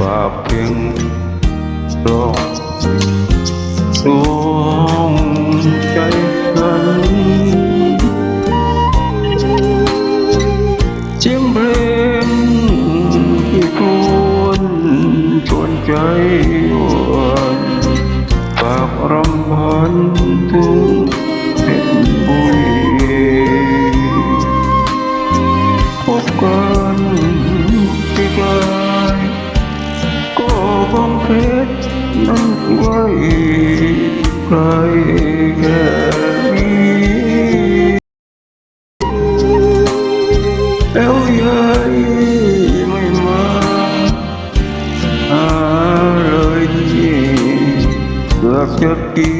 ฝากเพียงรอดวงใจฉันเสียงเพลงที่ควนชวนใจ นั้นไว้ใครแค่นี้แล้วยายไม่มาหาเลยที่เกือบจะกี่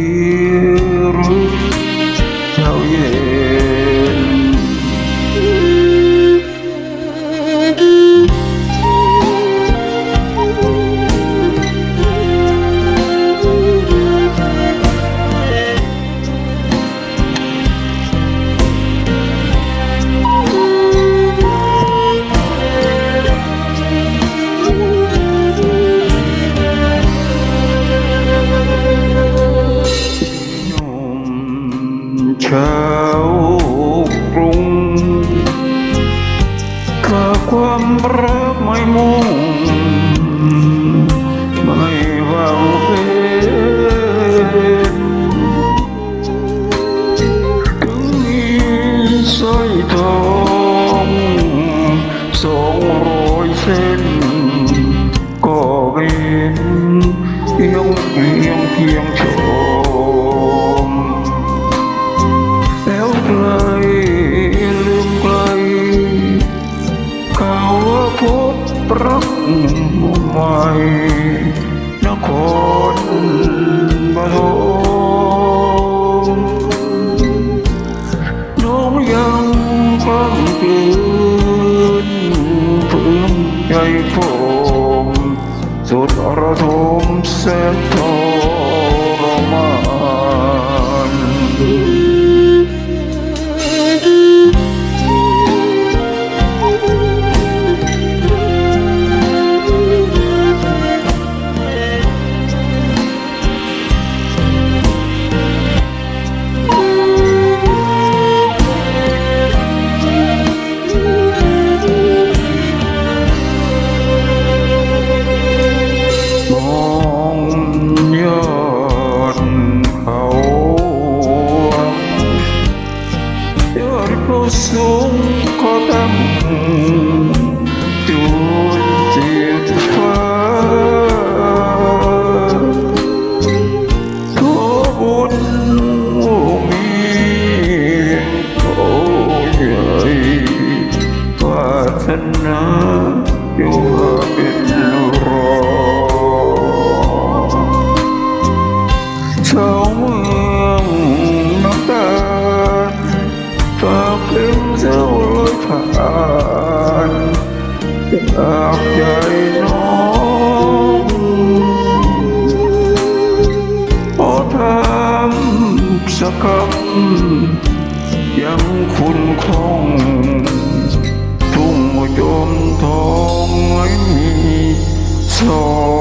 รู้ ความรักไม่มุ่ง ไม่หวังเป็นถึงมีสร้อยทองสองร้อยเส้น ก็เห็นเพียงเพียงเพียงช นใจผมสุดระทมแสนท เขาย จาใจน้องพอถาสักคำยังคุณคงทุ่งจมทองไม่มีสอง